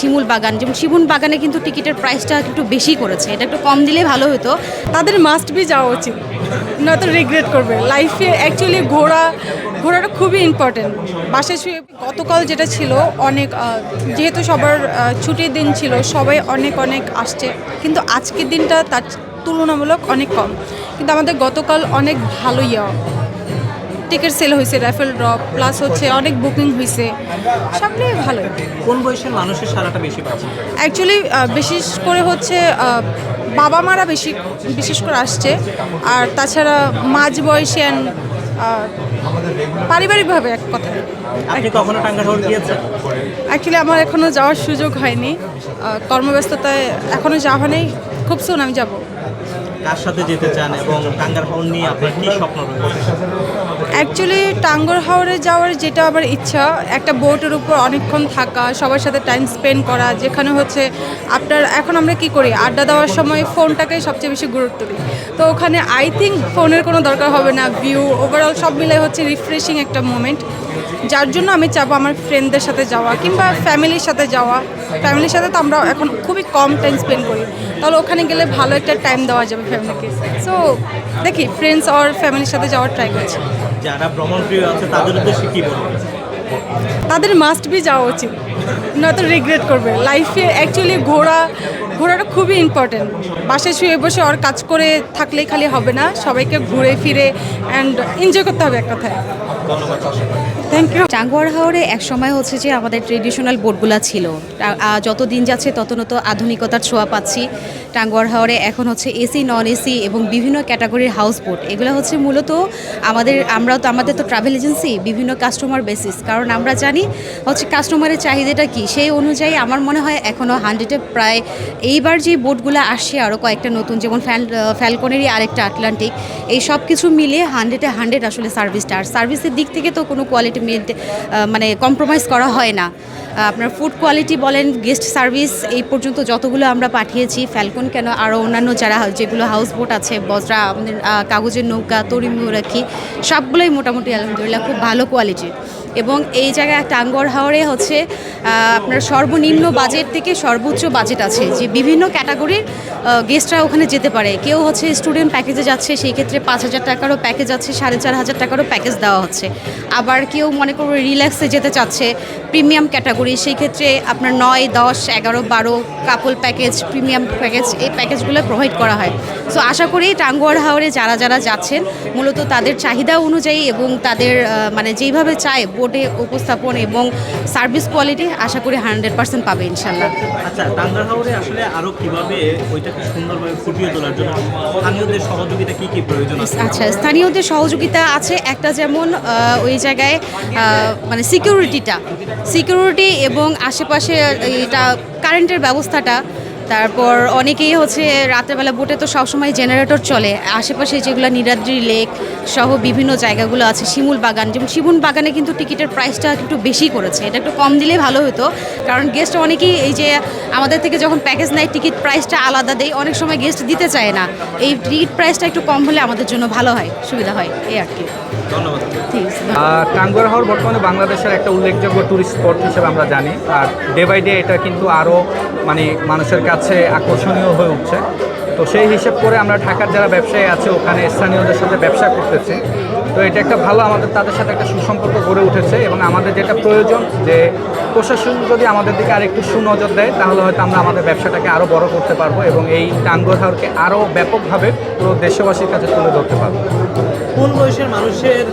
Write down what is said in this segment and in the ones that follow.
শিমুল বাগান। যেমন শিমুল বাগানে কিন্তু টিকিটের প্রাইসটা একটু বেশি করেছে। এটা একটু কম দিলে ভালো হতো। তাদের মাস্ট বি যাওয়া উচিত। নয়তো রিগ্রেট করবে। লাইফে অ্যাকচুয়ালি ঘোরা, ঘোরাটা খুবই ইম্পর্টেন্ট বাসায় শুয়ে গতকাল যেটা ছিল, অনেক যেহেতু সবার ছুটির দিন ছিল, সবাই অনেক অনেক আসছে। কিন্তু আজকের দিনটা তার তুলনামূলক অনেক কম। কিন্তু আমাদের গতকাল অনেক ভালো ইয়া টিকিট সেল হয়েছে র্যাফেল ড্রপ প্লাস হচ্ছে অনেক বুকিং হয়েছে। সব নিয়ে ভালো কোন বয়সের মানুষের সারাটা বেশি পাচ্ছে অ্যাকচুয়ালি বিশেষ করে হচ্ছে বাবা মারা বেশি বিশেষ করে আসছে। আর তাছাড়া মাঝ বয়সী অ্যান্ড পারিবারিকভাবে এক কথা। আপনি কখনো টাঙ্গার হাওর গিয়েছেন? অ্যাকচুয়ালি আমার এখনও যাওয়ার সুযোগ হয়নি। কর্মব্যস্ততায় এখনও যাওয়া নেই খুব সুন আমি যাব। কার সাথে যেতে চান এবং টাঙ্গার হাওর নিয়ে আপনার স্বপ্ন রয়েছে? অ্যাকচুয়ালি টাঙ্গর হাওড়ে যাওয়ার যেটা আমার ইচ্ছা, একটা বোটের উপর অনেকক্ষণ থাকা, সবার সাথে টাইম স্পেন্ড করা, যেখানে হচ্ছে আপনার, এখন আমরা কি করি? আড্ডা দেওয়ার সময় ফোনটাকে সবচেয়ে বেশি গুরুত্ব দিই। তো ওখানে আই থিঙ্ক ফোনের কোনো দরকার হবে না ভিউ ওভারঅল সব মিলে হচ্ছে রিফ্রেশিং একটা মোমেন্ট যার জন্য আমি চাবো আমার ফ্রেন্ডদের সাথে যাওয়া কিংবা ফ্যামিলির সাথে যাওয়া। ফ্যামিলির সাথে তো আমরা এখন খুবই কম টাইম স্পেন্ড করি। তাহলে ওখানে গেলে ভালো একটা টাইম দেওয়া যাবে ফ্যামিলিকে সো দেখি ফ্রেন্ডস আর ফ্যামিলির সাথে যাওয়ার ট্রাই করছি। যারা ভ্রমণ প্রিয় আছে তাদের উদ্দেশ্যে কি বলবেন তাদের মাস্ট বি যাওয়া উচিত। নয়তো রিগ্রেট করবে। লাইফে অ্যাকচুয়ালি ঘোরা ঘোরাটা খুবই ইম্পর্টেন্ট বাসায় শুয়ে বসে ওর কাজ করে থাকলেই খালি হবে না। সবাইকে ঘুরে ফিরে অ্যান্ড এনজয় করতে হবে এক কথায়। থ্যাংক ইউ টাঙ্গুয়ার হাওরে এক সময় হচ্ছে যে আমাদের ট্রেডিশনাল বোটগুলো ছিল। যত দিন যাচ্ছে, তত নত আধুনিকতার ছোঁয়া পাচ্ছি। টাঙ্গুয়ার হাওরে এখন হচ্ছে এসি নন এসি এবং বিভিন্ন ক্যাটাগরির হাউস বোট এগুলো হচ্ছে মূলত আমাদের, আমরা তো, আমাদের তো ট্রাভেল এজেন্সি বিভিন্ন কাস্টমার বেসিস কারণ আমরা জানি হচ্ছে কাস্টমারের চাহিদাটা কি? সেই অনুযায়ী আমার মনে হয় এখনও হান্ড্রেডে প্রায় এইবার যে বোটগুলো আসছে আরও কয়েকটা নতুন, যেমন ফ্যাল ফ্যালকনেরই আরেকটা আটলান্টিক এই সব কিছু মিলিয়ে হান্ড্রেডে হান্ড্রেড আসলে সার্ভিসটা আর সার্ভিসের দিক থেকে তো কোনো কোয়ালিটি মেনটে মানে কম্প্রোমাইজ করা হয় না। আপনার ফুড কোয়ালিটি বলেন গেস্ট সার্ভিস এই পর্যন্ত যতগুলো আমরা পাঠিয়েছি ফ্যালকন কেন, আরও অন্যান্য যারা যেগুলো হাউস বোট আছে, বজরা, আমাদের কাগজের নৌকা তরিমুরাখি সবগুলোই মোটামুটি আলহামদুলিল্লাহ খুব ভালো কোয়ালিটির এবং এই জায়গায় টাঙ্গর হাওড়ে হচ্ছে আপনার সর্বনিম্ন বাজেট থেকে সর্বোচ্চ বাজেট আছে, যে বিভিন্ন ক্যাটাগরির গেস্টরা ওখানে যেতে পারে। কেউ হচ্ছে স্টুডেন্ট প্যাকেজে যাচ্ছে, সেই ক্ষেত্রে পাঁচ হাজার টাকারও প্যাকেজ আছে, সাড়ে চার হাজার টাকারও প্যাকেজ দেওয়া হচ্ছে। আবার কেউ মনে করো রিল্যাক্সে যেতে চাচ্ছে প্রিমিয়াম ক্যাটাগরি সেই ক্ষেত্রে আপনার নয়, দশ, এগারো, বারো কাপল প্যাকেজ প্রিমিয়াম প্যাকেজ এই প্যাকেজগুলো প্রোভাইড করা হয়। সো আশা করি টাঙ্গুয়ার হাওড়ে যারা যারা যাচ্ছেন, মূলত তাদের চাহিদা অনুযায়ী এবং তাদের মানে যেইভাবে চায় বোটে উপস্থাপন এবং সার্ভিস কোয়ালিটি আশা করি হান্ড্রেড পার্সেন্ট পাবে ইনশাল্লাহ। আচ্ছা টাঙ্গার হাওরে আসলে আরও কীভাবে ওইটাকে সুন্দরভাবে ফুটিয়ে তোলার জন্য স্থানীয়দের সহযোগিতা কি কি প্রয়োজন আছে? আচ্ছা স্থানীয়দের সহযোগিতা আছে একটা যেমন ওই জায়গায় মানে সিকিউরিটিটা সিকিউরিটি এবং আশেপাশে এটা কারেন্টের ব্যবস্থাটা তারপর অনেকেই হচ্ছে রাতেরবেলা বোটে তো সবসময় জেনারেটর চলে। আশেপাশে যেগুলো নীলাদ্রি লেক সহ বিভিন্ন জায়গাগুলো আছে, শিমুল বাগান। যেমন শিমুল বাগানে কিন্তু টিকিটের প্রাইসটা একটু বেশি করেছে। এটা একটু কম দিলে ভালো হতো। কারণ গেস্ট অনেকেই এই যে আমাদের থেকে যখন প্যাকেজ নেয় টিকিট প্রাইসটা আলাদা দেয়। অনেক সময় গেস্ট দিতে চায় না। এই টিকিট প্রাইসটা একটু কম হলে আমাদের জন্য ভালো হয়, সুবিধা হয়। এই আর কি। ধন্যবাদ। আছে হাওর বর্তমানে বাংলাদেশের একটা উল্লেখযোগ্য ট্যুরিস্ট স্পট হিসেবে আমরা জানি। আর ডে বাই ডে এটা কিন্তু আরও মানে মানুষের কাছে আকর্ষণীয় হয়ে উঠছে। তো সেই হিসেব করে আমরা ঢাকার যারা ব্যবসায়ী আছে ওখানে স্থানীয়দের সাথে ব্যবসা করতেছি। তো এটা একটা ভালো আমাদের তাদের সাথে একটা সুসম্পর্ক গড়ে উঠেছে এবং আমাদের যেটা প্রয়োজন যে প্রশাসন যদি আমাদের দিকে আরেকটু সুনজর দেয় তাহলে হয়তো আমরা আমাদের ব্যবসাটাকে আরও বড় করতে পারব এবং এই টাঙ্গুয়ার আরও ব্যাপকভাবে পুরো দেশবাসীর কাছে তুলে ধরতে পারব। কোন বয়সের মানুষের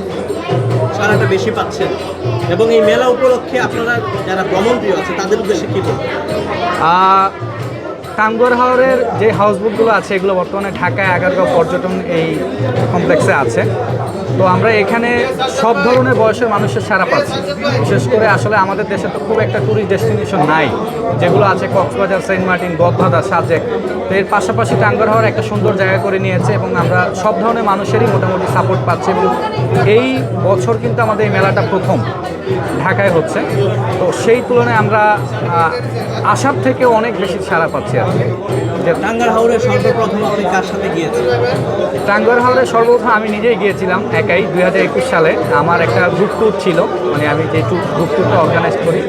সারাটা বেশি পাচ্ছেন? এবং এই মেলা উপলক্ষে আপনারা যারা ভ্রমণ প্রিয় আছে তাদের উদ্দেশ্যে কী বলবেন? টাঙ্গুয়ার হাওরের যে হাউসবোটগুলো আছে, এগুলো বর্তমানে ঢাকায় আগারগাঁও পর্যটন এই কমপ্লেক্সে আছে। তো আমরা এখানে সব ধরনের বয়সের মানুষের সারা পাচ্ছি। বিশেষ করে আসলে আমাদের দেশে তো খুব একটা ট্যুরিস্ট ডেস্টিনেশন নাই। যেগুলো আছে কক্সবাজার, সেন্ট মার্টিন, বদভাদা, সাজেক। তো এর পাশাপাশি টাঙ্গুয়ার হাওর একটা সুন্দর জায়গা করে নিয়েছে এবং আমরা সব ধরনের মানুষেরই মোটামুটি সাপোর্ট পাচ্ছি এবং এই বছর কিন্তু আমাদের এই মেলাটা প্রথম ঢাকায় হচ্ছে। তো সেই তুলনায় আমরা আসার থেকে অনেক বেশি সাড়া পাচ্ছি আর কি। টাঙ্গার হাওরে সর্বপ্রথম আপনি কার সাথে গিয়েছেন? সর্বপ্রথম আমি নিজেই গিয়েছিলাম একাই দুই হাজার একুশ সালে। আমার একটা গ্রুপ ট্যুর ছিল মানে আমি যে ট্যুর গ্রুপ ট্যুরটা অর্গানাইজ করি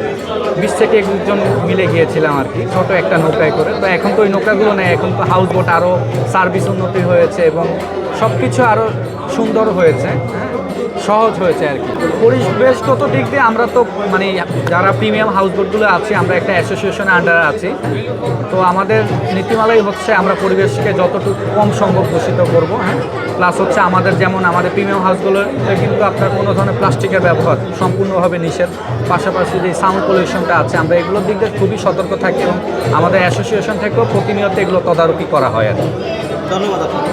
বিশ থেকে একুশ জন মিলে গিয়েছিলাম আর কি ছোটো একটা নৌকায় করে। তো এখন তো ওই নৌকাগুলো নেই এখন তো হাউস বোট আরও সার্ভিস উন্নতি হয়েছে এবং সব কিছু আরও সুন্দর হয়েছে। হ্যাঁ, সহজ হয়েছে আর কি। পরিবেশগত দিক দিয়ে আমরা তো মানে যারা প্রিমিয়াম হাউস বোটগুলো আছি আমরা একটা অ্যাসোসিয়েশনের আন্ডারে আছি। তো আমাদের নীতিমালাই হচ্ছে আমরা পরিবেশকে যতটুকু কম সম্ভব দূষিত করব হ্যাঁ? প্লাস হচ্ছে আমাদের যেমন আমাদের প্রিমিয়াম হাউসগুলোতে কিন্তু আপনার কোনো ধরনের প্লাস্টিকের ব্যবহার সম্পূর্ণভাবে নিষেধ। পাশাপাশি যে সাউন্ড পলিউশনটা আছে আমরা এগুলোর দিক দিয়ে খুবই সতর্ক থাকি এবং আমাদের অ্যাসোসিয়েশন থেকেও প্রতিনিয়ত এগুলো তদারকি করা হয় আর কি। ধন্যবাদ আপনাকে।